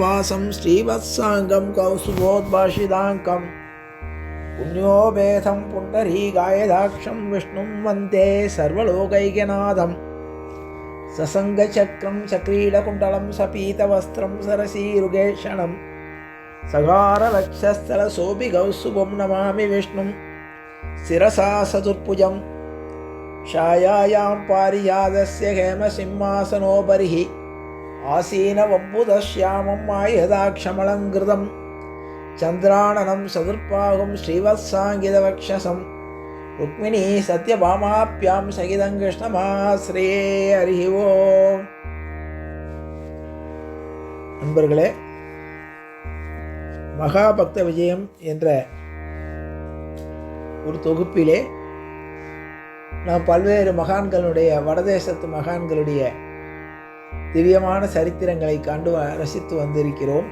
वासं श्रीवत्साङ्गं कौसुभोद्भाषिताङ्कं पुण्योपेधं पुण्डरीकायदाक्षं विष्णुं वन्दे सर्वलोकैक्यनाथं ससङ्गचक्रं चक्रीडकुण्डलं सपीतवस्त्रं सरसीरुगेषणं सगारलक्षस्थलशोभि कौसुभं नमामि विष्णुं शिरसा सदुर्भुजं छायायां पारिजातस्य हेमसिंहासनोपरिः ஆசீன ஆசீனவம்புதஸ்யாமம் ஆயுதாட்சமலங்கிருதம் சந்திராணனம் சதுர்பாகும் ஸ்ரீவத்சாங்கிதவக்ஷசம். ருக்மிணி சத்யபாமாப்யாம் சகிதம் கிருஷ்ணமாஸ்ரே அறிவோ நண்பர்களே மகாபக்த விஜயம் என்ற ஒரு தொகுப்பிலே நான் பல்வேறு மகான்களுடைய வடதேசத்து மகான்களுடைய திவ்யமான சரித்திரங்களை கண்டு ரசித்து வந்திருக்கிறோம்.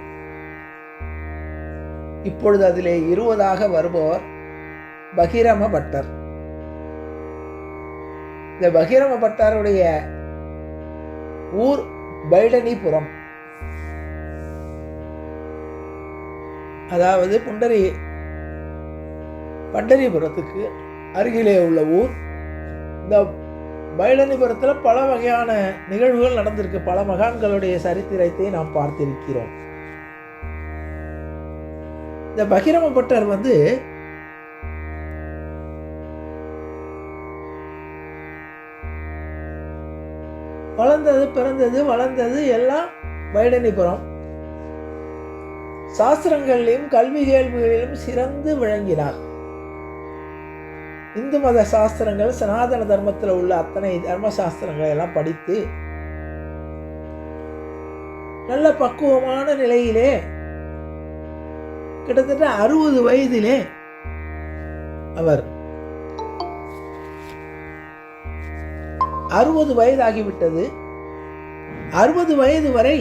இப்பொழுது அதிலே இருபதாக வருபவர் பகிரம பட்டர் இந்த பகிரம பட்டருடைய ஊர் பைடனிபுரம். அதாவது புண்டரி பண்டரிபுரத்துக்கு அருகிலே உள்ள ஊர். இந்த பைடனிபுரத்தில் பல வகையான நிகழ்வுகள் நடந்திருக்கு. பல மகான்களுடைய சரித்திரத்தை நாம் பார்த்திருக்கிறோம். இந்த பகிரம பட்டர் வந்து வளர்ந்தது பிறந்தது வளர்ந்தது எல்லாம் பைடனிபுரம் சாஸ்திரங்களிலும் கல்வி கேள்விகளிலும் சிறந்து விளங்கினார். இந்து மத சாஸ்திரங்கள் சனாதன தர்மத்தில் உள்ள அத்தனை தர்ம சாஸ்திரங்களை எல்லாம் படித்து நல்ல பக்குவமான நிலையிலே கிட்டத்தட்ட அறுபது வயதிலே அவர் அறுபது வயதாகிவிட்டது. அறுபது வயது வரை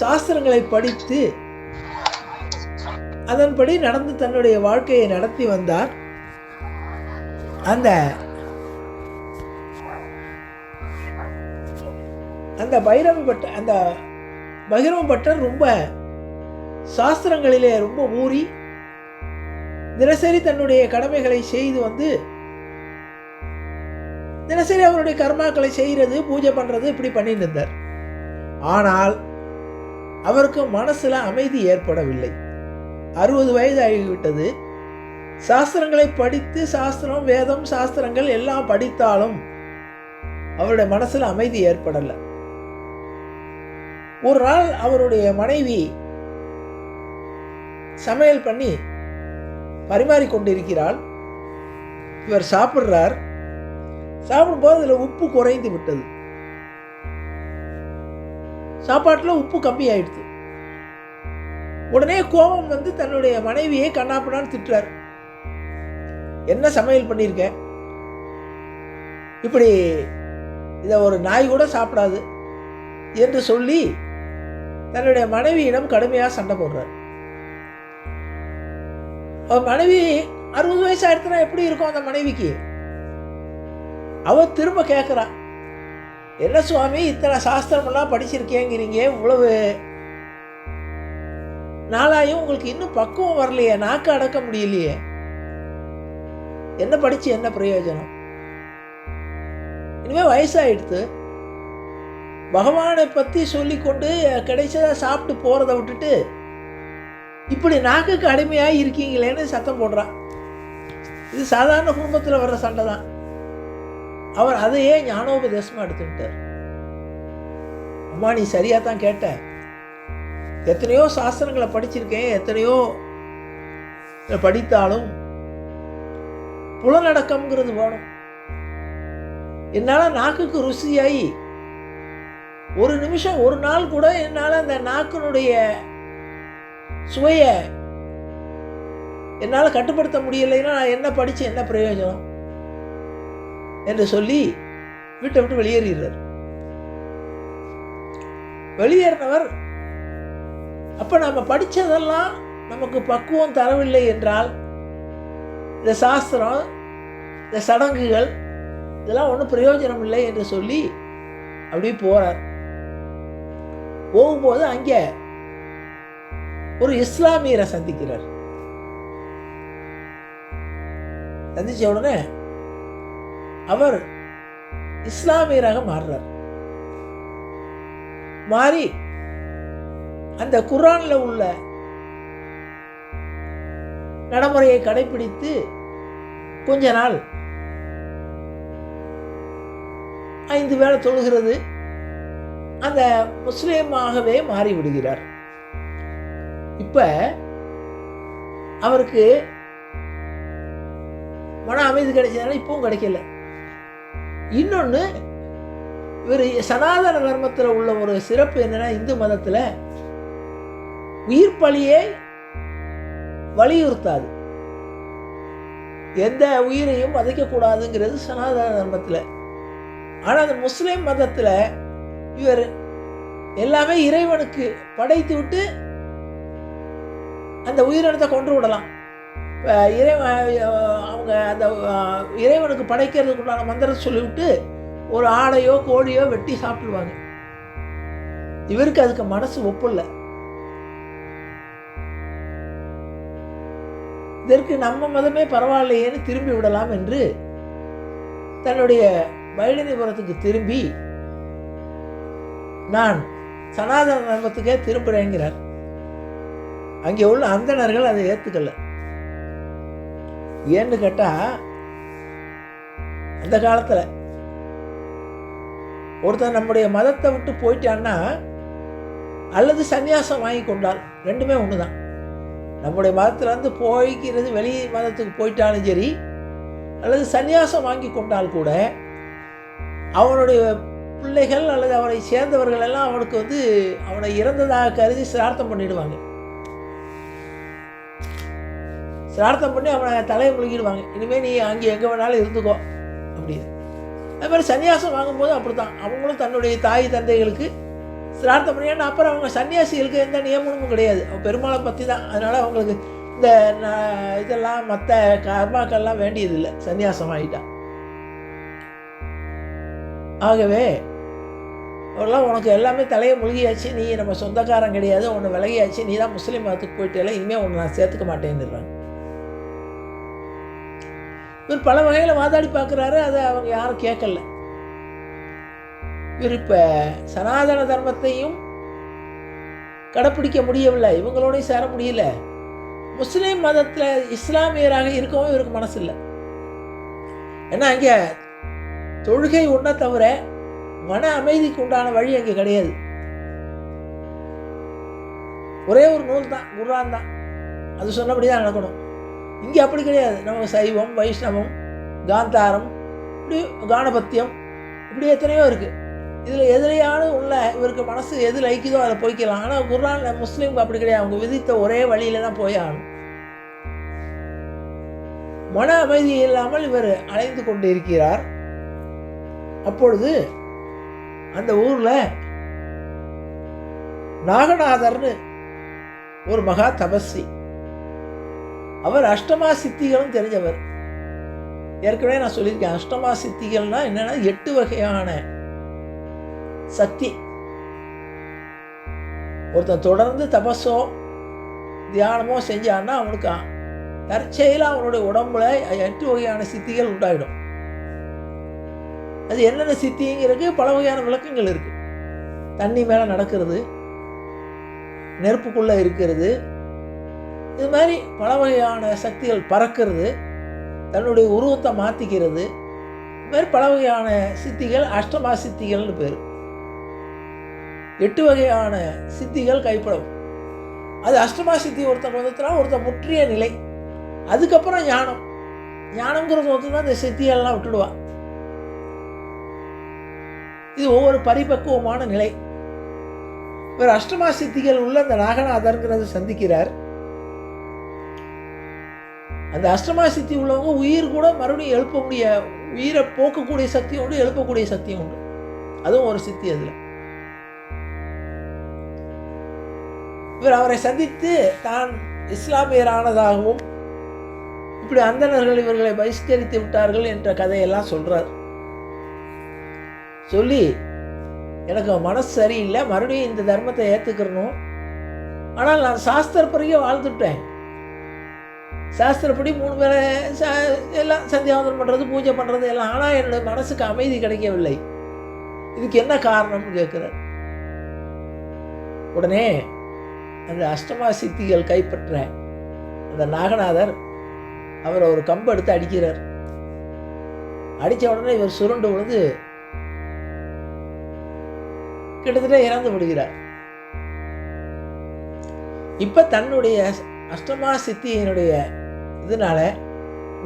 சாஸ்திரங்களை படித்து அதன்படி நடந்து தன்னுடைய வாழ்க்கையை நடத்தி வந்தார். அந்த அந்த பைரவ பட்ட அந்த பகிரவ பட்டர் ரொம்ப சாஸ்திரங்களிலே ரொம்ப ஊறி தினசரி தன்னுடைய கடமைகளை செய்து வந்து தினசரி அவருடைய கர்மாக்களை செய்கிறது பூஜை பண்ணுறது இப்படி பண்ணிட்டு இருந்தார். ஆனால் அவருக்கு மனசில் அமைதி ஏற்படவில்லை. அறுபது வயது ஆகிவிட்டது. சாஸ்திரங்களை படித்து சாஸ்திரம் வேதம் சாஸ்திரங்கள் எல்லாம் படித்தாலும் அவருடைய மனசில் அமைதி ஏற்படலை. ஒரு நாள் அவருடைய மனைவி சமையல் பண்ணி பரிமாறிக்கொண்டிருக்கிறாள் இவர் சாப்பிட்றார். சாப்பிடும்போது அதில் உப்பு குறைந்து விட்டது. சாப்பாட்டில் உப்பு கம்மி ஆயிடுது உடனே கோபம் வந்து தன்னுடைய மனைவியை கண்ணாப்பிடான்னு திட்டுறார். என்ன சமையல் பண்ணியிருக்க இப்படி இதை ஒரு நாய் கூட சாப்பிடாது என்று சொல்லி தன்னுடைய மனைவியிடம் கடுமையாக சண்டை போடுறார். அவர் மனைவி அறுபது வயசு ஆயிடுச்சுனா எப்படி இருக்கும் அந்த மனைவிக்கு? அவ திரும்ப கேட்குறா என்ன சுவாமி இத்தனை சாஸ்திரமெல்லாம் படிச்சிருக்கேங்கிறீங்க இவ்வளவு நாளாயும் உங்களுக்கு இன்னும் பக்குவம் வரலையே நாக்கு அடக்க முடியலையே. என்ன படித்து என்ன பிரயோஜனம்? இனிமேல் வயசாகிடுத்து பகவானை பற்றி சொல்லிக்கொண்டு கிடைச்சதாக சாப்பிட்டு போகிறத விட்டுட்டு இப்படி நாக்குக்கு அடிமையாக இருக்கீங்களேன்னு சத்தம் போடுறான். இது சாதாரண குடும்பத்தில் வர்ற சண்டை தான். அவர் அதையே ஞானோபதேசமாக எடுத்துக்கிட்டார். அம்மா நீ சரியாக தான் கேட்ட. எத்தனையோ சாஸ்திரங்களை படிச்சிருக்கேன். எத்தனையோ படித்தாலும் புலனடக்கம்ங்கிறது வேணும். என்னால் நாக்குக்கு ருசியாகி ஒரு நிமிஷம் ஒரு நாள் கூட என்னால் அந்த நாக்கினுடைய சுவையை என்னால் கட்டுப்படுத்த முடியலைன்னா நான் என்ன படித்து என்ன பிரயோஜனம்? என்று சொல்லி வீட்டை விட்டு வெளியேறுகிறார் வெளியேறினவர் அப்போ நம்ம படித்ததெல்லாம் நமக்கு பக்குவம் தரவில்லை என்றால் இந்த சாஸ்திரம் இந்த சடங்குகள் இதெல்லாம் ஒன்றும் பிரயோஜனம் இல்லை என்று சொல்லி அப்படியே போகிறார் போகும்போது அங்கே ஒரு இஸ்லாமியரை சந்திக்கிறார். சந்திச்ச உடனே அவர் இஸ்லாமியராக மாறுறார். மாறி அந்த குரானில் உள்ள நடைமுறையை கடைபிடித்து கொஞ்ச நாள் ஐந்து வேளை தொழுகிறது. அந்த முஸ்லீமாகவே மாறிவிடுகிறார். இப்போ இப்ப அவருக்கு மன அமைதி கிடைச்சதுனால இப்பவும் கிடைக்கல. இன்னொன்று இவர் சனாதன தர்மத்தில் உள்ள ஒரு சிறப்பு என்னன்னா இந்து மதத்தில் உயிர் பலியை வலியுறுத்தாது. எந்த உயிரையும் வதைக்கக்கூடாதுங்கிறது சனாதன தர்மத்தில். ஆனால் அந்த முஸ்லீம் மதத்தில் இவர் எல்லாமே இறைவனுக்கு படைத்து விட்டு அந்த உயிரினத்தை கொன்று விடலாம். இப்போ இறைவன் அவங்க அந்த இறைவனுக்கு படைக்கிறதுக்கு உண்டான மந்திரத்தை சொல்லிவிட்டு ஒரு ஆடையோ கோழியோ வெட்டி சாப்பிடுவாங்க இவருக்கு அதுக்கு மனசு ஒப்பில்லை இதற்கு நம்ம மதமே பரவாயில்லையேன்னு திரும்பி விடலாம் என்று தன்னுடைய பைடனிபுரத்துக்கு திரும்பி நான் சனாதன தர்மத்துக்கே திரும்புகிறேங்கிறார் அங்கே உள்ள அந்தணர்கள் அதை ஏற்றுக்கல ஏன்னு கேட்டால் அந்த காலத்தில் ஒருத்தன் நம்முடைய மதத்தை விட்டு போயிட்டான்னா அல்லது சந்நியாசம் வாங்கி கொண்டார் ரெண்டுமே ஒன்று தான் நம்முடைய மதத்திலேருந்து போய்க்கிறது வெளி மதத்துக்கு போயிட்டாலும் சரி அல்லது சந்நியாசம் வாங்கி கொண்டால் கூட அவனுடைய பிள்ளைகள் அல்லது அவனை சேர்ந்தவர்கள் எல்லாம் அவனுக்கு வந்து அவனை இறந்ததாக கருதி சிரார்த்தம் பண்ணிடுவாங்க. சிரார்த்தம் பண்ணி அவனை தலையை முழுகிடுவாங்க. இனிமேல் நீ அங்கே எங்கே வேணாலும் இருந்துக்கோ அப்படின்னு. அது மாதிரி சன்னியாசம் வாங்கும்போது அப்படி தான் அவங்களும் தன்னுடைய தாய் தந்தைகளுக்கு சிரார்த்தம் பண்ணியான்னு அப்புறம் அவங்க சன்னியாசிகளுக்கு எந்த நியமனமும் கிடையாது. பெருமாளை பற்றி தான் அதனால் அவங்களுக்கு இந்த இதெல்லாம் மற்ற கர்மாக்கள்லாம் வேண்டியதில்லை. சன்னியாசம் ஆகிட்டா ஆகவே அவரெல்லாம் உனக்கு எல்லாமே தலையை முழுகியாச்சு. நீ நம்ம சொந்தக்காரன் கிடையாது. உன்னை விலகியாச்சு. நீ தான் முஸ்லீம் மதத்துக்கு போயிட்டே இனிமேல் உன்னை நான் சேர்த்துக்க மாட்டேன்னுறாங்க. இவர் பல வகையில் வாதாடி பார்க்குறாரு. அதை அவங்க யாரும் கேட்கல. இருப்ப சனாதன தர்மத்தையும் கடைப்பிடிக்க முடியவில்லை. இவங்களோடையும் சேர முடியல. முஸ்லீம் மதத்தில் இஸ்லாமியராக இருக்கவும் இவருக்கு மனசு இல்லை ஏன்னா அங்கே தொழுகை ஒன்றை தவிர மன அமைதிக்கு உண்டான வழி அங்கே கிடையாது. ஒரே ஒரு நூல் தான் குர்ரான் தான் அது சொன்னபடி தான் நடக்கணும். இங்கே அப்படி கிடையாது. நமக்கு சைவம் வைஷ்ணவம் காந்தாரம் இப்படி கானபத்தியம் இப்படி எத்தனையோ இருக்குது இதில் எதிரையான உள்ள இவருக்கு மனசு எது லைக்குதோ அதை போய்க்கலாம். ஆனால் குர்ஆன் முஸ்லீம் அப்படி கிடையாது. அவங்க விதித்த ஒரே வழியில தான் போய் ஆகணும். மன அமைதி இல்லாமல் இவர் அலைந்து கொண்டு இருக்கிறார். அப்பொழுது அந்த ஊரில் நாகநாதர்னு ஒரு மகா தபஸ்வி. அவர் அஷ்டமா சித்திகளும் தெரிஞ்சவர். ஏற்கனவே நான் சொல்லியிருக்கேன். அஷ்டமா சித்திகள்னா என்னன்னா எட்டு வகையான சக்தி. ஒருத்தன் தொடர்ந்து தபஸோ தியானமோ செஞ்சான்னா அவனுக்கு தற்செயலாக அவனுடைய உடம்புல எட்டு வகையான சித்திகள் உண்டாயிடும். அது என்னென்ன சித்திங்கிறதுக்கு பல வகையான விளக்கங்கள் இருக்கு. தண்ணி மேலே நடக்கிறது நெருப்புக்குள்ளே இருக்கிறது இது மாதிரி பல வகையான சக்திகள் பறக்கிறது தன்னுடைய உருவத்தை மாற்றிக்கிறது இது மாதிரி பல வகையான சித்திகள் அஷ்டமா சித்திகள்னு பேர். எட்டு வகையான சித்திகள் கைப்படும். அது அஷ்டமா சித்தி ஒருத்தன் வந்துட்டுனா ஒருத்தன் முற்றிய நிலை. அதுக்கப்புறம் ஞானம். ஞானங்கிறது ஒருத்தன் இந்த சித்திகள்லாம் விட்டுடுவான். இது ஒவ்வொரு பரிபக்குவமான நிலை. இவர் அஷ்டமா சித்திகள் உள்ள அந்த நாகநாதர்ங்கிறத சந்திக்கிறார். அந்த அஷ்டமா சித்தி உள்ளவங்க உயிர் கூட மறுபடியும் எழுப்ப முடிய உயிரை போக்கக்கூடிய சக்தியும் உண்டு எழுப்பக்கூடிய சக்தியும் உண்டு. அதுவும் ஒரு சித்தி அதில். இவர் அவரை சந்தித்து தான் இஸ்லாமியரானதாகவும் இப்படி அந்தணர்கள் இவர்களை பகிஷ்கரித்து விட்டார்கள் என்ற கதையெல்லாம் சொல்கிறார் சொல்லி எனக்கு மனசு சரியில்லை மறுபடியும் இந்த தர்மத்தை ஏற்றுக்கிறணும் ஆனால் நான் சாஸ்திரப்படியே வாழ்ந்துட்டேன். சாஸ்திரப்படி மூணு பேரை ச எல்லாம் சந்தியாவந்தனம் பண்ணுறது பூஜை பண்ணுறது எல்லாம். ஆனால் என்னுடைய மனசுக்கு அமைதி கிடைக்கவில்லை. இதுக்கு என்ன காரணம்னு கேட்குறார். உடனே அந்த அஷ்டமா சித்திகள் கைப்பற்ற அந்த நாகநாதர் அவரை ஒரு கம்பு எடுத்து அடிக்கிறார். அடித்த உடனே இவர் சுருண்டு விழுந்து கிட்டத்தட்ட இறந்து விடுகிறார். இப்போ தன்னுடைய அஷ்டமா சித்தியினுடைய இதனால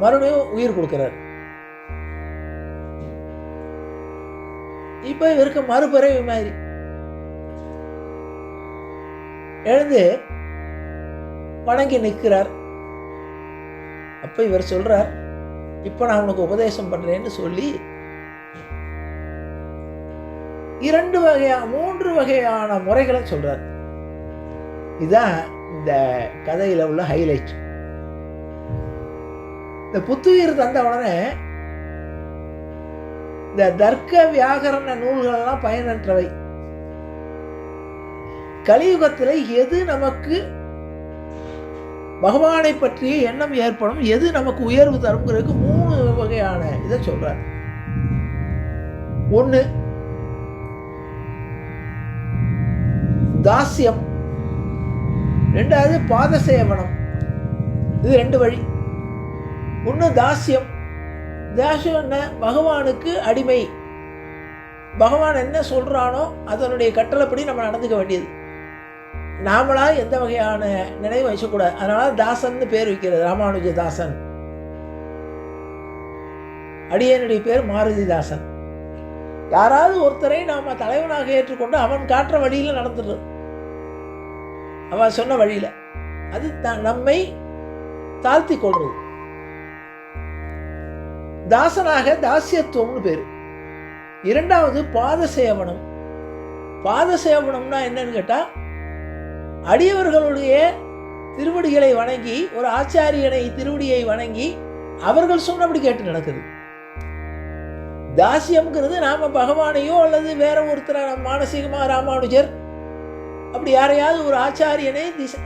மறுபடியும் உயிர் கொடுக்கிறார். இப்போ இவருக்கு மறுபிறவி மாதிரி. எழுந்து வணங்கி நிற்கிறார். அப்போ இவர் சொல்றார் இப்போ நான் உனக்கு உபதேசம் பண்றேன்னு சொல்லி இரண்டு வகையா மூன்று வகையான முறைகளை சொல்றார். இதுதான் இந்த கதையில் உள்ள ஹைலைட் இந்த புத்துயிர் தந்த உடனே இந்த தர்க்க வியாகரண நூல்கள்லாம் பயனற்றவை. கலியுகத்தில் எது நமக்கு பகவானை பற்றிய எண்ணம் ஏற்படும் எது நமக்கு உயர்வு தருங்கிறதுக்கு மூணு வகையான இதை சொல்கிறார் ஒன்று தாஸ்யம். ரெண்டாவது பாத சேவனம் இது ரெண்டு வழி. ஒன்று தாஸ்யம். தாசியம் என்ன? பகவானுக்கு அடிமை. பகவான் என்ன சொல்கிறானோ அதனுடைய கட்டளைப்படி நம்ம நடந்துக்க வேண்டியது. நாமளா எந்த வகையான நினைவு வச்சக்கூடாது அதனால தாசன் பேர் வைக்கிறது ராமானுஜ தாசன் அடியனுடைய பேர் மாருதி தாசன் யாராவது ஒருத்தரை நாம தலைவனாக ஏற்றுக்கொண்டு அவன் காட்டுற வழியில் நடந்துடுறது அவன் சொன்ன வழியில். அது த நம்மை தாழ்த்தி கொள்வது. தாசனாக தாசியத்துவம்னு பேர். இரண்டாவது பாத சேவனம் பாத சேவனம்னா என்னன்னு கேட்டால் அடியவர்களுடைய திருவடிகளை வணங்கி ஒரு ஆச்சாரியனை திருவடியை வணங்கி அவர்கள் சொன்னபடி கேட்டு நடக்குது. தாசியம்ங்கிறது நாம பகவானையோ அல்லது வேற ஒருத்தரை மானசீகமா ராமானுஜர் அப்படி யாரையாவது ஒரு ஆச்சாரியனை திசை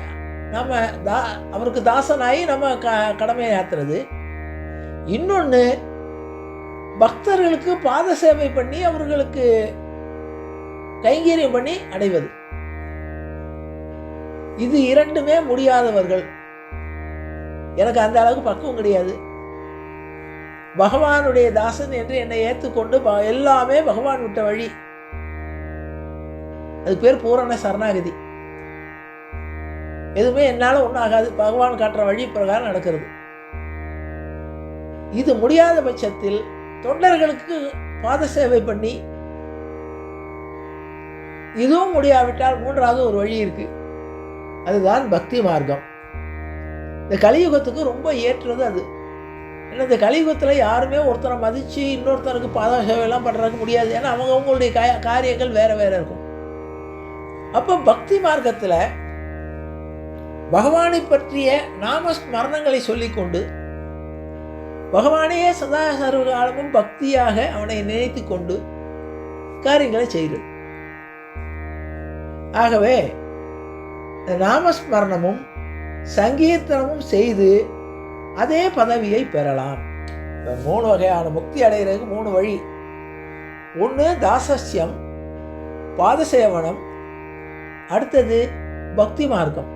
நம்ம தா அவருக்கு தாசனாகி நம்ம க கடமையை ஆத்துறது. இன்னொன்று பக்தர்களுக்கு பாத சேவை பண்ணி அவர்களுக்கு கைங்கரியம் பண்ணி அடைவது. இது இரண்டுமே முடியாதவர்கள். எனக்கு அந்த அளவுக்கு பக்குவம் கிடையாது. பகவானுடைய தாசன் என்று என்னை ஏற்றுக்கொண்டு ப- எல்லாமே பகவான் விட்ட வழி. அது பேர் பூரண சரணாகதி. எதுவுமே என்னால் ஒன்றும் ஆகாது. பகவான் காட்டுற வழி பிரகாரம் நடக்கிறது. இது முடியாத பட்சத்தில் தொண்டர்களுக்கு பாத சேவை பண்ணி இதுவும் முடியாவிட்டால் மூன்றாவது ஒரு வழி இருக்கு. அதுதான் பக்தி மார்க்கம். இந்த கலியுகத்துக்கு ரொம்ப ஏற்றது அது. ஏன்னா இந்த கலியுகத்தில் யாருமே ஒருத்தரை மதித்து இன்னொருத்தருக்கு பாதக சேவையெல்லாம் பண்ணுறதுக்கு முடியாது. ஏன்னா அவங்க அவங்களுடைய கா காரியங்கள் வேறு வேறு இருக்கும். அப்போ பக்தி மார்க்கத்தில் பகவானை பற்றிய நாம ஸ்மரணங்களை சொல்லிக்கொண்டு பகவானையே சதா சர்வகாலமும் பக்தியாக அவனை நினைத்து கொண்டு காரியங்களை செய்து. ஆகவே நாமஸ்மரணமும் சங்கீர்த்தனமும் செய்து அதே பதவியை பெறலாம். இந்த மூணு வகையான முக்தி அடைகிறதுக்கு மூணு வழி. ஒன்று தாசஸ்யம் பாதசேவனம் அடுத்தது பக்தி மார்க்கம்.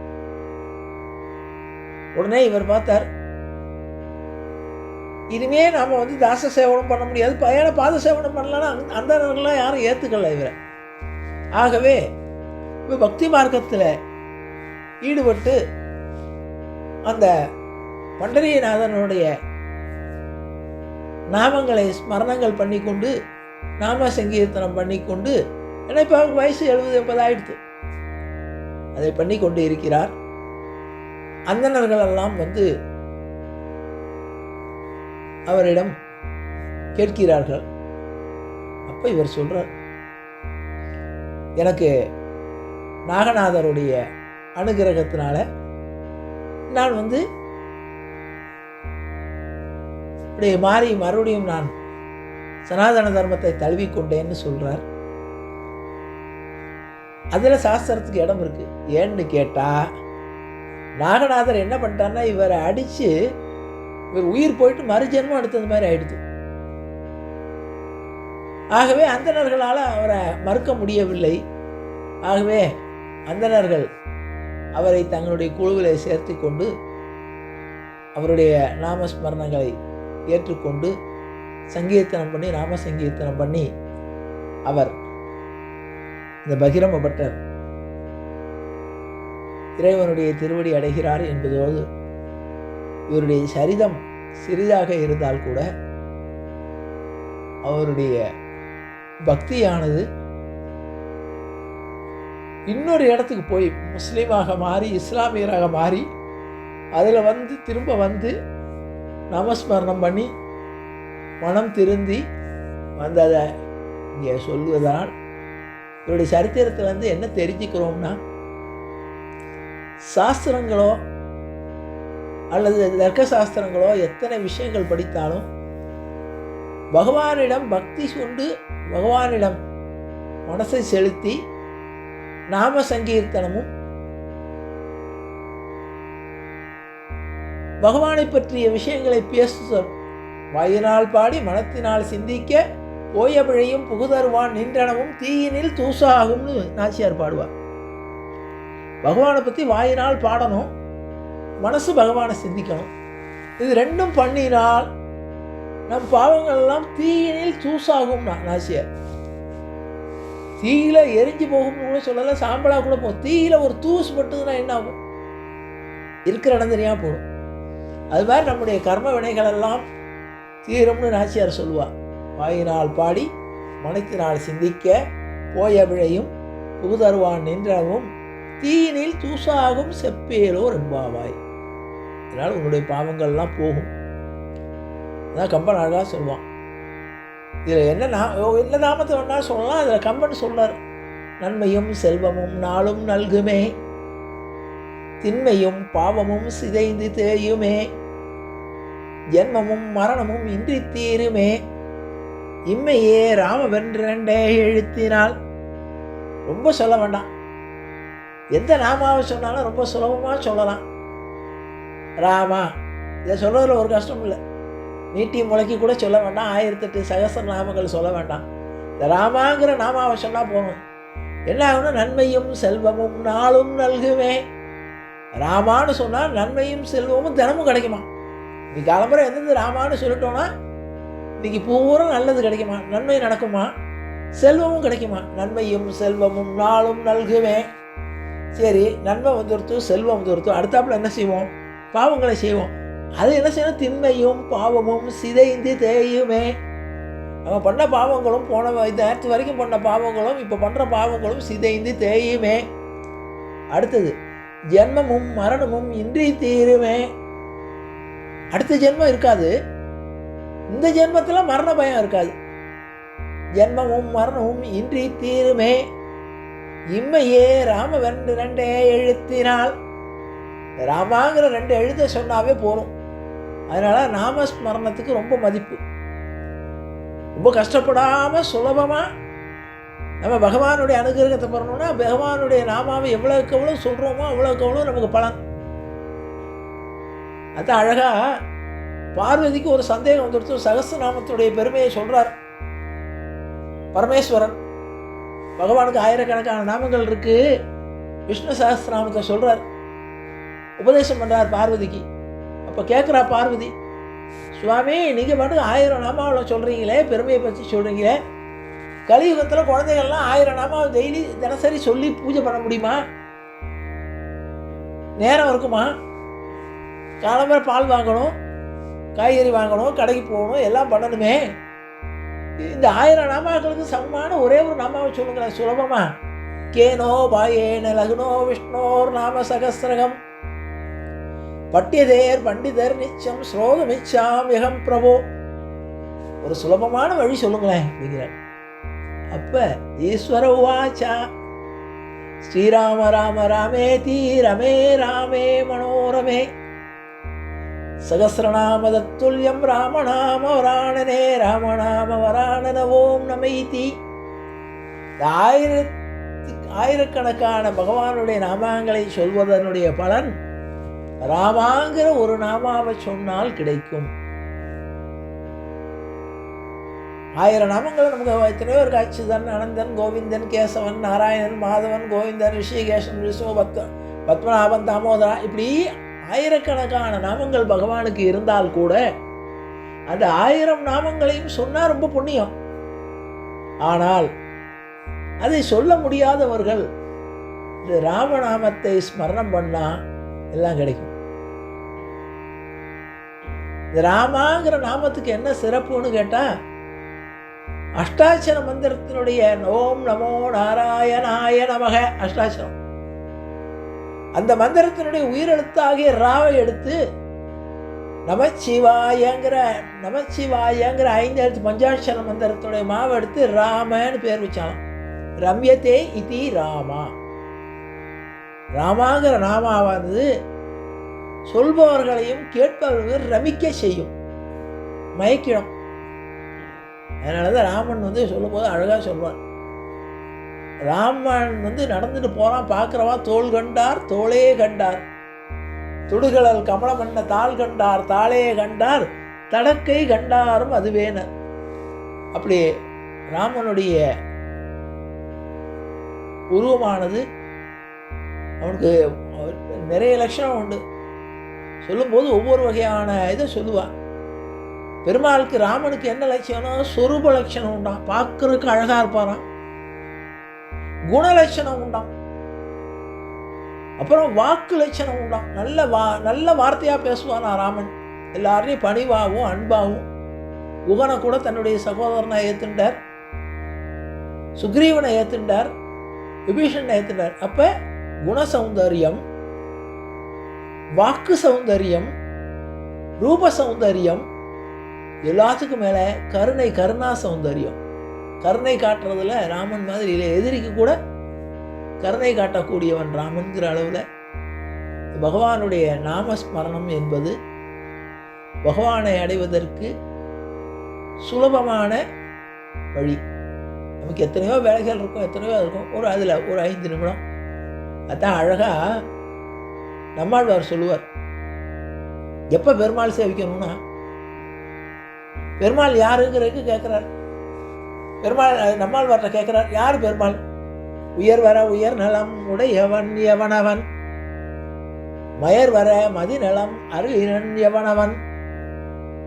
உடனே இவர் பார்த்தார் இனிமே நாம் வந்து தாச சேவனம் பண்ண முடியாது. ஏன்னா பாத சேவனம் பண்ணலன்னா அந்த யாரும் ஏற்றுக்கல இவரை. ஆகவே இப்போ பக்தி மார்க்கத்தில் ஈடுபட்டு அந்த பண்டரியநாதனுடைய நாமங்களை ஸ்மரணங்கள் பண்ணிக்கொண்டு நாம சங்கீர்த்தனம் பண்ணிக்கொண்டு ஏன்னா இப்போ அவங்க வயசு எழுபது எண்பது ஆயிடுத்து அதை பண்ணி கொண்டு இருக்கிறார். அந்தணர்களெல்லாம் வந்து அவரிடம் கேட்கிறார்கள். அப்போ இவர் சொல்கிறார் எனக்கு நாகநாதருடைய அனுகிரகத்தினால நான் வந்து இப்படி மாறி மறுபடியும் நான் சனாதன தர்மத்தை தழுவிக்கொண்டேன்னு சொல்கிறார் அதில் சாஸ்திரத்துக்கு இடம் இருக்கு. ஏன்னு கேட்டால் நாகநாதர் என்ன பண்ணிட்டார்னா இவரை அடித்து இவர் உயிர் போயிட்டு மறுஜென்மம் எடுத்தது மாதிரி ஆயிடுது. ஆகவே அந்தணர்களால் அவரை மறுக்க முடியவில்லை. ஆகவே அந்தணர்கள் அவரை தங்களுடைய குழுவிலே சேர்த்து கொண்டு அவருடைய நாமஸ்மரணங்களை ஏற்றுக்கொண்டு சங்கீர்த்தனம் பண்ணி நாம சங்கீர்த்தனம் பண்ணி அவர் இந்த பகிரம பட்டர் இறைவனுடைய திருவடி அடைகிறார் என்பதோடு இவருடைய சரிதம் சிறிதாக இருந்தால் கூட அவருடைய பக்தியானது இன்னொரு இடத்துக்கு போய் முஸ்லீமாக மாறி இஸ்லாமியராக மாறி அதில் வந்து திரும்ப வந்து நமஸ்மரணம் பண்ணி மனம் திருந்தி வந்ததை இங்கே சொல்லுவதால் இவருடைய சரித்திரத்திலேருந்து என்ன தெரிஞ்சுக்கிறோம்னா சாஸ்திரங்களோ அல்லது தர்க்க சாஸ்திரங்களோ எத்தனை விஷயங்கள் படித்தாலும் பகவானிடம் பக்தி கொண்டு பகவானிடம் மனசை செலுத்தி நாம சங்கீர்த்தனமும் பகவானை பற்றிய விஷயங்களை பேசுதல். வாயினால் பாடி மனத்தினால் சிந்திக்க போய பிழையும் புகுதருவான் நின்றனவும் தீயினில் தூசாகும்னு நாச்சியார் பாடுவார். பகவானை பற்றி வாயினால் பாடணும் மனசு பகவானை சிந்திக்கணும். இது ரெண்டும் பண்ணினால் நம் பாவங்கள்லாம் தீயினில் தூசாகும் நாசியார் தீயில எரிஞ்சு போகும்னு கூட சொல்லலாம் சாம்பலாக கூட போகும் தீயில ஒரு தூசு பட்டுதுன்னா என்ன ஆகும்? இருக்கிற இடம் தெரியாம போடும் அது மாதிரி நம்முடைய கர்ம வினைகள் எல்லாம் தீரும்னு நாச்சியார் சொல்லுவார். வாயினால் பாடி மனத்தினால் சிந்திக்க போய விழையும் புகுதருவான் நின்றவும் தீயினில் தூசாகும் செப்பேலோ ரெம்பாவாய் இதனால் உன்னுடைய பாவங்கள்லாம் போகும். அதான் கம்பன் அழகாக சொல்லுவான். இதில் என்ன நா என்ன நாமத்தை வேணாலும் சொல்லலாம். அதில் கம்பன் சொல்லார் நன்மையும் செல்வமும் நாளும் நல்குமே. திண்மையும் பாவமும் சிதைந்து தேயுமே. ஜென்மமும் மரணமும் இன்றி தீருமே. இம்மையே ராமவென்றே எழுத்தினால். ரொம்ப சொல்ல வேண்டாம். எந்த நாமாவை சொன்னாலும் ரொம்ப சுலபமாக சொல்லலாம். ராமா இதை சொல்கிறதுல ஒரு கஷ்டம் இல்லை. நீட்டி முளைக்கி கூட சொல்ல வேண்டாம் ஆயிரத்தெட்டு சகசர நாமங்கள் சொல்ல வேண்டாம். இந்த ராமாங்கிற நாமாவை சொன்னால் போகணும் என்ன ஆகும்னா நன்மையும் செல்வமும் நாளும் நல்குமே. ராமான்னு சொன்னால் நன்மையும் செல்வமும் தினமும் கிடைக்குமா? இன்னைக்கு காலம்பரம் எந்தெந்த ராமான்னு சொல்லிட்டோன்னா இன்னைக்கு பூரா நல்லது கிடைக்குமா? நன்மை நடக்குமா? செல்வமும் கிடைக்குமா? நன்மையும் செல்வமும் நாளும் நல்குமே. சரி நன்மை வந்துருத்தும் செல்வம் வந்துருத்தும் அடுத்தாப்புல என்ன செய்வோம்? பாவங்களை செய்வோம். அது என்ன செய்யணும்? திண்மையும் பாவமும் சிதைந்து தேயுமே. நம்ம பண்ண பாவங்களும் போன நேரத்து வரைக்கும் பண்ண பாவங்களும் இப்போ பண்ணுற பாவங்களும் சிதைந்து தேயுமே. அடுத்தது ஜென்மமும் மரணமும் இன்றி தீருமே. அடுத்த ஜென்மம் இருக்காது. இந்த ஜென்மத்தில் மரண பயம் இருக்காது. ஜென்மமும் மரணமும் இன்றி தீருமே. இம்மையே ராமவென்று ரெண்டே எழுத்தினால். ராமாங்கிற ரெண்டு எழுத சொன்னாவே போதும். அதனால நாமஸ்மரணத்துக்கு ரொம்ப மதிப்பு. ரொம்ப கஷ்டப்படாமல் சுலபமாக நம்ம பகவானுடைய அனுகிரகத்தை பெறணும்னா பகவானுடைய நாமாவை எவ்வளோக்கு எவ்வளோ சொல்கிறோமோ அவ்வளோக்கு எவ்வளோ நமக்கு பலன். அது அழகாக பார்வதிக்கு ஒரு சந்தேகம் வந்துடுத்து சகஸ்ரநாமத்துடைய பெருமையை சொல்கிறார் பரமேஸ்வரன். பகவானுக்கு ஆயிரக்கணக்கான நாமங்கள் இருக்குது விஷ்ணு சகஸ்திரநாமத்தை சொல்கிறார் உபதேசம் பண்ணுறார் பார்வதிக்கு. அப்போ கேட்குறா பார்வதி சுவாமி நீங்கள் மட்டும் ஆயிரம் நாமாவில் சொல்கிறீங்களே பெருமையை பற்றி சொல்கிறீங்களே கலியுகத்தில் குழந்தைகள்லாம் ஆயிரம் நாமாவை டெய்லி தினசரி சொல்லி பூஜை பண்ண முடியுமா? நேரம் இருக்குமா? காலம்பரம் பால் வாங்கணும் காய்கறி வாங்கணும் கடைக்கு போகணும் எல்லாம் பண்ணணுமே. இந்த ஆயிரம் நாமாக்களுக்கு சமமான ஒரே ஒரு நாமாவை சொல்லுங்களேன் சுலபமாக கேனோ பாயேன லகுனோ விஷ்ணோர் நாம சகசிரகம். பட்டியதேர் பண்டிதர் நிச்சம் ஸ்ரோதமிச்சாம் யகம் பிரபோ. ஒரு சுலபமான வழி சொல்லுங்களேன் அப்படிங்கிறார். அப்ப ஈஸ்வர உவாச்சா? ஸ்ரீராம ராம ராமே தீ ரமே ராமே மனோரமே. சகசிரநாம தத்துல்யம் ராமநாம வராணனே ராமநாம வராணன ஓம் நமைதி ஆயிரத்தி ஆயிரக்கணக்கான பகவானுடைய நாமங்களை சொல்வதனுடைய பலன் ராமாங்கிற ஒரு நாமாவை சொன்னால் கிடைக்கும். ஆயிரம் நாமங்கள் நமக்கு எத்தனையோ ஒரு அச்சுதன் அனந்தன் கோவிந்தன் கேசவன் நாராயணன் மாதவன் கோவிந்தன் ரிஷிகேசன் விஷ்ணு பத்மநாபன் தாமோதரா இப்படி ஆயிரக்கணக்கான நாமங்கள் பகவானுக்கு இருந்தால் கூட அந்த ஆயிரம் நாமங்களையும் சொன்னால் ரொம்ப புண்ணியம். ஆனால் அதை சொல்ல முடியாதவர்கள் இந்த ராமநாமத்தை ஸ்மரணம் பண்ணால் எல்லாம் கிடைக்கும். இந்த ராமாங்கிற நாமத்துக்கு என்ன சிறப்புன்னு கேட்டால் அஷ்டாட்சர மந்திரத்தினுடைய ஓம் நமோ நாராயணாய நமக அஷ்டாட்சரம் அந்த மந்திரத்தினுடைய உயிரெழுத்தாகிய ராவை எடுத்து நமச்சிவாயங்கிற நமச்சிவாயங்கிற ஐந்து எழுத்து பஞ்சாட்சர மந்திரத்துடைய மாவை எடுத்து ராமன்னு பேர் வச்சான் ரம்யத்தே இதி ராமா. ராமாங்கிற நாமாவானது சொல்பவர்களையும் கேட்பவர்கள் ரமிக்க செய்யும். மயக்கிடும். அதனால தான் ராமன் வந்து சொல்லும்போது அழகாக சொல்வார். ராமன் வந்து நடந்துட்டு போகிறான் பார்க்குறவா தோல் கண்டார் தோளே கண்டார். துடுகளல் கமலம் பண்ண தாள் கண்டார் தாளே கண்டார் தடக்கை கண்டாரும் அதுவேன. அப்படி ராமனுடைய உருவமானது அவனுக்கு நிறைய லட்சணம் உண்டு. சொல்லும்போது ஒவ்வொரு வகையான இதை சொல்லுவான் பெருமாளுக்கு ராமனுக்கு என்ன லட்சணம் சொரூப லட்சணம் உண்டாம். பார்க்கறதுக்கு அழகா இருப்பாராம். குண லட்சணம் உண்டாம். அப்புறம் வாக்கு லட்சணம் உண்டாம். நல்ல வா நல்ல வார்த்தையா பேசுவானா ராமன். எல்லாரையும் பணிவாகவும் அன்பாகவும். குகனை கூட தன்னுடைய சகோதரனை ஏத்துண்டார். சுக்ரீவனை ஏத்துண்டார். விபீஷனை ஏத்துண்டார். அப்ப குண சௌந்தரியம் வாக்கு சௌந்தரியம் ரூப சௌந்தரியம் எல்லாத்துக்கும் மேலே கருணை கருணா சௌந்தரியம். கருணை காட்டுறதுல ராமன் மாதிரி இல்லை எதிரிக்கு கூட கருணை காட்டக்கூடியவன் ராமன்கிற அளவில் பகவானுடைய நாமஸ்மரணம் என்பது பகவானை அடைவதற்கு சுலபமான வழி. நமக்கு எத்தனையோ வேலைகள் இருக்கும் எத்தனையோ இருக்கும். ஒரு அதில் ஒரு ஐந்து நிமிடம். அதான் அழகாக நம்மாழ்வார் சொல்லுவார் எப்போ பெருமாள் சேவிக்கணும்னா பெருமாள் யாருங்கிறதுக்கு கேட்குறார். பெருமாள் நம்மாழ்வார்ட்ட கேட்குறார் யார் பெருமாள்? உயர் வர உயர் நலம் உடையவன் எவனவன்? மயர் வர மதிநலம் அருளினன் எவனவன்?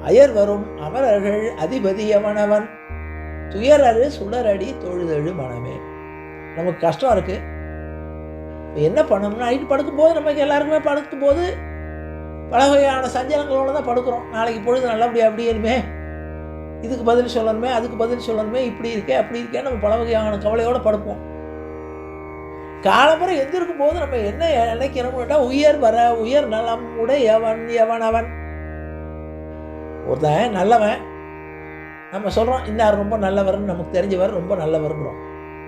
அயர் வரும் அமரர்கள் அதிபதி எவனவன்? துயரரு சுடரடி தொழுதழு மனமே. நமக்கு கஷ்டம் இருக்குது என்ன பண்ணணும்னா நைட்டு படுக்கும்போது நமக்கு எல்லாருக்குமே படுக்கும்போது பல வகையான சஞ்சலங்களோடு தான் படுக்கிறோம். நாளைக்கு பொழுது நல்லபடியாக அப்படி இதுக்கு பதில் சொல்லணுமே அதுக்கு பதில் சொல்லணுமே இப்படி இருக்கே அப்படி இருக்கே நம்ம பல வகையான கவலையோடு படுப்போம். காலம்பரம் எந்திருக்கும் போது நம்ம என்ன நினைக்கிறோம்னுட்டா உயர் வர உயர் நலம் உடையவன் அவன் ஒருத்தன் நல்லவன். நம்ம சொல்கிறோம் இன்னார் ரொம்ப நல்லவர்னு நமக்கு தெரிஞ்சவர் ரொம்ப நல்லவருங்கிறோம்.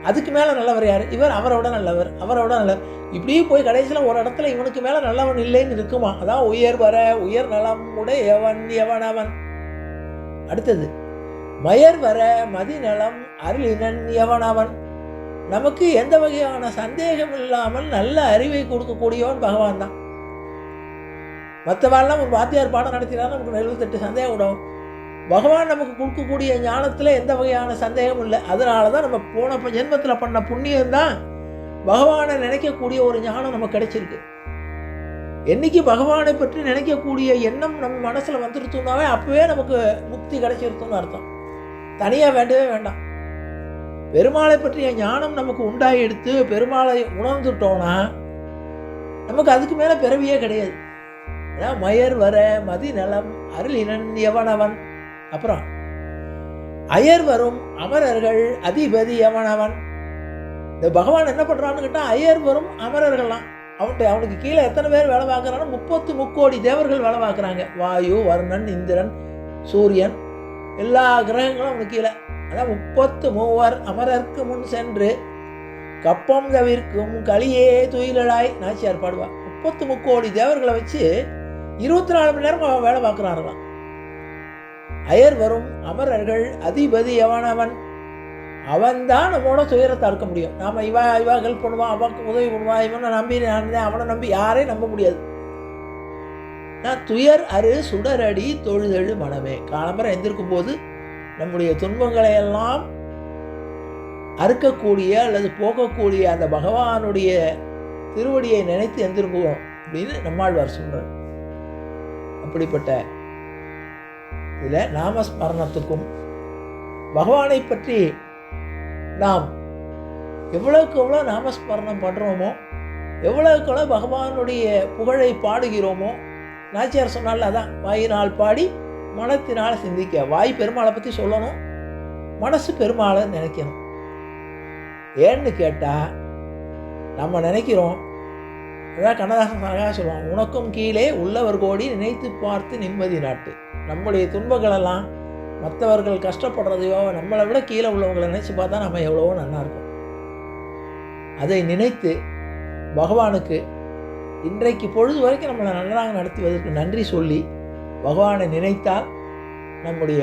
அதுக்கு மேலே நல்லவர் யார்? இவர் அவரோட நல்லவர் அவரோட நல்லவர். இப்படியே போய் கடைசியில் ஒரு இடத்துல இவனுக்கு மேலே நல்லவன் இல்லைன்னு இருக்குமா? அதான் உயர் வர உயர் நலம் உடையவன் அவன்? அடுத்தது மயர் வர மதிநலம் அருளினன் எவனவன் நமக்கு எந்த வகையான சந்தேகம் இல்லாமல் நல்ல அறிவை கொடுக்கக்கூடியவன் பகவான் தான். மற்றவாள்லாம் ஒரு வாத்தியார் பாடம் நடத்தினா நமக்கு எழுபத்தெட்டு சந்தேகம் விடும் பகவான் நமக்கு கொடுக்கக்கூடிய ஞானத்தில் எந்த வகையான சந்தேகமும் இல்லை. அதனால தான் நம்ம போன ஜென்மத்தில் பண்ண புண்ணியம் தான் பகவானை நினைக்கக்கூடிய ஒரு ஞானம் நமக்கு கிடைச்சிருக்கு. என்னைக்கு பகவானை பற்றி நினைக்கக்கூடிய எண்ணம் நம்ம மனசில் வந்துருத்தோம்னாவே அப்போவே நமக்கு முக்தி கிடைச்சிருத்தோம்னு அர்த்தம். தனியாக வேண்டவே வேண்டாம். பெருமாளை பற்றிய ஞானம் நமக்கு உண்டாகி எடுத்து பெருமாளை உணர்ந்துட்டோம்னா நமக்கு அதுக்கு மேலே பிறவியே கிடையாது. ஏன்னா மயர் வர மதிநலம் இனன் எவனவன்? அப்புறம் அயர் வரும் அமரர்கள் அதிபதி எவனவன்? இந்த பகவான் என்ன பண்ணுறான்னு கேட்டால் அயர் வரும் அமரர்கள்லாம். அவன்கிட்ட அவனுக்கு கீழே எத்தனை பேர் வேலை பார்க்குறான்னு முப்பத்து முக்கோடி தேவர்கள் வேலை பார்க்குறாங்க. வாயு வர்ணன் இந்திரன் சூரியன் எல்லா கிரகங்களும் அவனுக்கு கீழே. அதான் முப்பத்து மூவர் அமரர்க்கு முன் சென்று கப்பம் தவிர்க்கும் களியே துயிலழாய் நாச்சியார் பாடுவா முப்பத்து முக்கோடி தேவர்களை வச்சு இருபத்தி நாலு மணி நேரம் அவன் வேலை பார்க்குறாங்களாம் அயர் வரும் அமரர்கள் அதிபதி எவனவன்? அவன்தான் நம்மளோட துயரத்தை அறுக்க முடியும். நாம் இவா இவா ஹெல்ப் பண்ணுவான் அவனுக்கு உதவி பண்ணுவான் இவனை நம்பி நான் அவனை நம்பி யாரையும் நம்ப முடியாது. நான் துயர் அரு சுடரடி தொழுதெழு மனமே. காலம்பரம் எந்திருக்கும் போது நம்முடைய துன்பங்களை எல்லாம் அறுக்கக்கூடிய அல்லது போக்கக்கூடிய அந்த பகவானுடைய திருவடியை நினைத்து எந்திருக்குவோம் அப்படின்னு நம்மாழ்வார் சொல்கிறார் அப்படிப்பட்ட இதில் நாமஸ்மரணத்துக்கும் பகவானை பற்றி நாம் எவ்வளோக்கு எவ்வளோ நாமஸ்மரணம் பண்ணுறோமோ எவ்வளோக்கு எவ்வளோ பகவானுடைய புகழை பாடுகிறோமோ நாச்சியார் சொன்னால அதான் வாயினால் பாடி மனத்தினால் சிந்திக்க. வாய் பெருமாளை பற்றி சொல்லணும் மனசு பெருமாளை நினைக்கணும். ஏன்னு கேட்டால் நம்ம நினைக்கிறோம் அதான் கண்ணதாசன் அழகாக சொல்லுவான் உனக்கும் கீழே உள்ளவர் கோடி நினைத்து பார்த்து நிம்மதி நாட்டு. நம்முடைய துன்பங்களெல்லாம் மற்றவர்கள் கஷ்டப்படுறதையோ நம்மளை விட கீழே உள்ளவங்களை நினச்சி பார்த்தா நம்ம எவ்வளவோ நல்லா இருக்கும். அதை நினைத்து பகவானுக்கு இன்றைக்கு பொழுது வரைக்கும் நம்மளை நன்றாக நடத்துவதற்கு நன்றி சொல்லி பகவானை நினைத்தால் நம்முடைய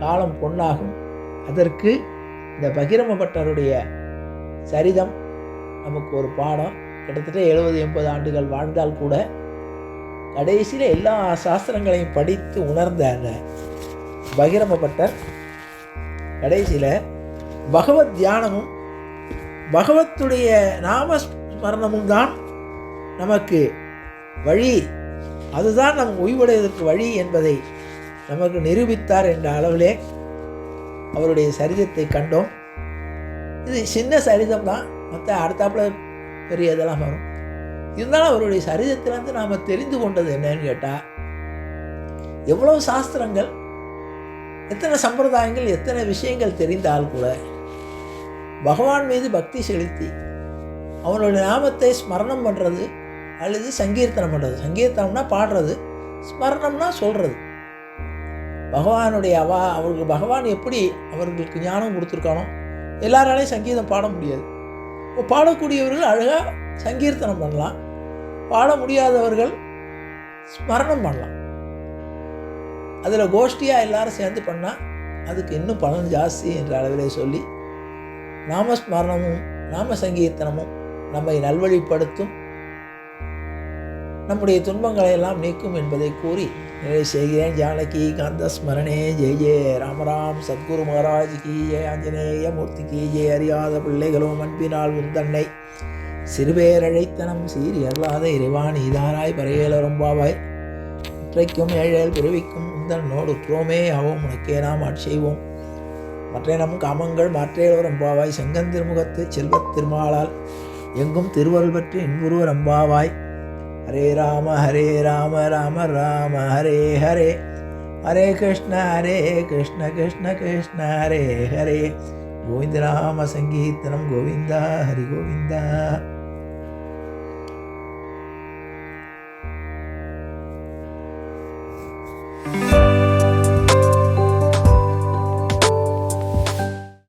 காலம் பொன்னாகும். அதற்கு இந்த பகிரம பட்டருடைய சரிதம் நமக்கு ஒரு பாடம். கிட்டத்தட்ட எழுபது எண்பது ஆண்டுகள் வாழ்ந்தால் கூட கடைசியில் எல்லா சாஸ்திரங்களையும் படித்து உணர்ந்த அந்த பகிரமப்பட்டர் கடைசியில் பகவத் தியானமும் பகவத்துடைய நாம ஸ்மரணமும் தான் நமக்கு வழி. அதுதான் நம் ஓய்வடைவதற்கு வழி என்பதை நமக்கு நிரூபித்தார் என்ற அளவிலே அவருடைய சரிதத்தை கண்டோம். இது சின்ன சரிதம் தான் மற்ற அடுத்தாப்புல பெரிய இதெல்லாம் வரும். இருந்தாலும் அவருடைய சரிதத்திலேருந்து நாம் தெரிந்து கொண்டது என்னன்னு கேட்டால் எவ்வளோ சாஸ்திரங்கள் எத்தனை சம்பிரதாயங்கள் எத்தனை விஷயங்கள் தெரிந்தால் கூட பகவான் மீது பக்தி செலுத்தி அவனுடைய நாமத்தை ஸ்மரணம் பண்ணுறது அல்லது சங்கீர்த்தனம் பண்ணுறது சங்கீர்த்தனம்னா பாடுறது ஸ்மரணம்னா சொல்கிறது பகவானுடைய அவா அவருக்கு பகவான் எப்படி அவர்களுக்கு ஞானம் கொடுத்துருக்கானோ எல்லாராலையும் சங்கீதம் பாட முடியாது. இப்போ பாடக்கூடியவர்கள் அழகாக சங்கீர்த்தனம் பண்ணலாம். பாட முடியாதவர்கள் ஸ்மரணம் பண்ணலாம். அதில் கோஷ்டியாக எல்லாரும் சேர்ந்து பண்ணால் அதுக்கு இன்னும் பலன் ஜாஸ்தி என்ற அளவிலே சொல்லி நாமஸ்மரணமும் நாம சங்கீர்த்தனமும் நம்மை நல்வழிப்படுத்தும் நம்முடைய துன்பங்களை எல்லாம் நீக்கும் என்பதை கூறி நிறைவு செய்கிறேன். ஜானகி காந்த ஸ்மரணே. ஜெய ஜெய ராமராம் சத்குரு மகாராஜ் கி ஜெய. ஆஞ்சநேய மூர்த்தி கீ ஜெய. அறியாத பிள்ளைகளும் அன்பினால் உந்தன்னை சிறுபேரழைத்தனம் சீர் அல்லாத இறைவான் இதாராய் பரையேலரும்பாவாய் இன்றைக்கும் ஏழேல் பிறவிக்கும் உந்தன்னோடு உற்றோமே ஆவோம் உனக்கே நாம் ஆட்செய்வோம் மற்ற நம் காமங்கள் மாற்றேலோர் செங்கந்திருமுகத்து செல்வத் திருமாலால் எங்கும் திருவருள் பற்றி இன்புருவர் அம்பாவாய். ஹரே ராம ஹரே ராம ராம ராம ஹரே ஹரே. ஹரே கிருஷ்ண ஹரே கிருஷ்ண கிருஷ்ண கிருஷ்ண ஹரே ஹரே. கோவிந்த நாம சங்கீர்த்தனம் கோவிந்தா ஹரி கோவிந்தா.